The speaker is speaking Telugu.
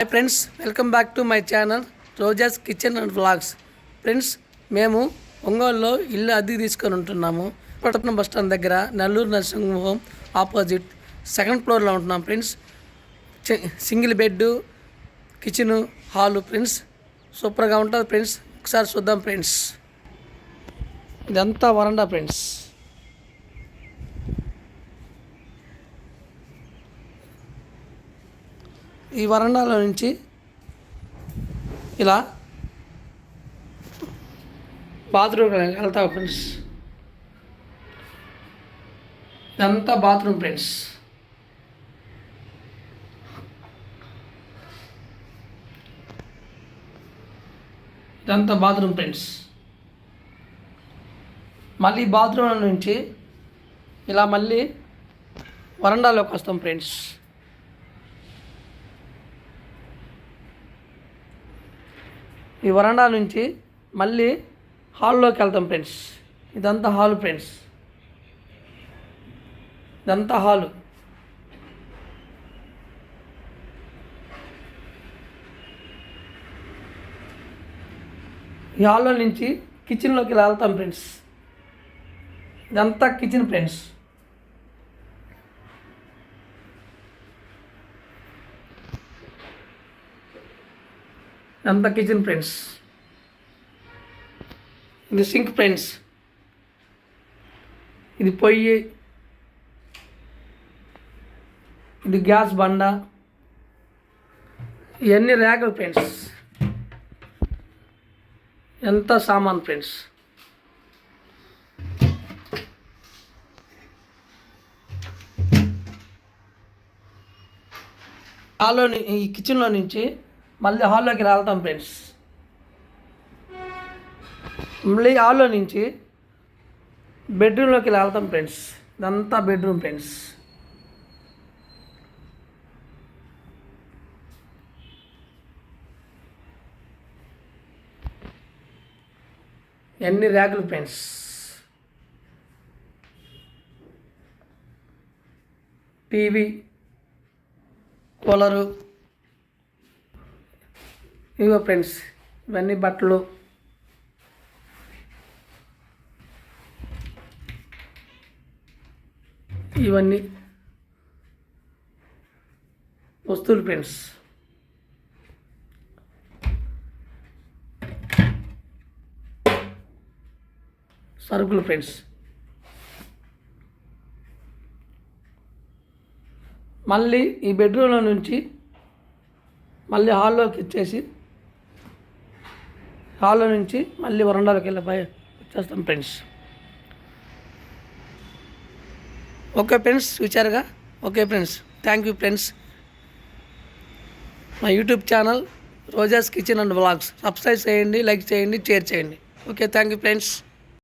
Hi friends welcome back to my channel Roja's kitchen and vlogs friends మేము ఒంగోలులో ఇల్లు అద్దె తీసుకొని ఉంటున్నాము. పట్టణం బస్ స్టాండ్ దగ్గర Nellore nursing home opposite second ఫ్లోర్లో ఉంటున్నాం friends single bed kitchen hall friends సూపర్గా ఉంటుంది ఫ్రెండ్స్ ఒకసారి చూద్దాం ఫ్రెండ్స్ ఇదంతా వరండా ఫ్రెండ్స్ ఈ వరండాలో నుంచి ఇలా బాత్రూమ్ వెళ్తా ఫ్రెండ్స్ ఇదంతా బాత్రూమ్ ఫ్రెండ్స్ ఇదంతా బాత్రూమ్ ఫ్రెండ్స్ మళ్ళీ బాత్రూమ్ నుంచి ఇలా మళ్ళీ వరండాలోకి వస్తాం ఫ్రెండ్స్ ఈ వరండా నుంచి మళ్ళీ హాల్లోకి వెళ్తాం ఫ్రెండ్స్. ఇదంతా హాల్ ఫ్రెండ్స్. ఇదంతా హాలు. ఈ హాల్లో నుంచి కిచెన్లోకి వెళ్తాం ఫ్రెండ్స్. ఇదంతా కిచెన్ ఫ్రెండ్స్. ఇదంతా కిచెన్ ఫ్రెండ్స్ ఇది సింక్ ఫ్రెండ్స్ ఇది పొయ్యి. ఇది గ్యాస్ బండ. ఇవన్నీ ర్యాకులు ఫ్రెండ్స్ ఎంత సామాన్ ఫ్రెండ్స్ ఆలోని ఈ కిచెన్లో నుంచి మళ్ళీ హాల్లోకి వెళ్తాం ఫ్రెండ్స్. మళ్ళీ హాల్లో నుంచి బెడ్రూమ్లోకి వెళ్తాం ఫ్రెండ్స్. ఇదంతా బెడ్రూమ్ ఫ్రెండ్స్. ఎన్ని ర్యాకులు ఫ్రెండ్స్. టీవీ కూలరు ఇవో ఫ్రెండ్స్ ఇవన్నీ బట్టలు. ఇవన్నీ వస్తువులు ఫ్రెండ్స్. సరుకులు ఫ్రెండ్స్. మళ్ళీ ఈ బెడ్రూమ్లో నుంచి మళ్ళీ హాల్లోకి ఇచ్చేసి హాల్లో నుంచి మళ్ళీ వరండాలోకి వెళ్ళి బయ వచ్చేస్తాం friends. Okay friends చూచారుగా okay friends thank you friends. మా YouTube channel Roja's kitchen and vlogs. Subscribe చేయండి లైక్ చేయండి షేర్ చేయండి. Okay thank you friends.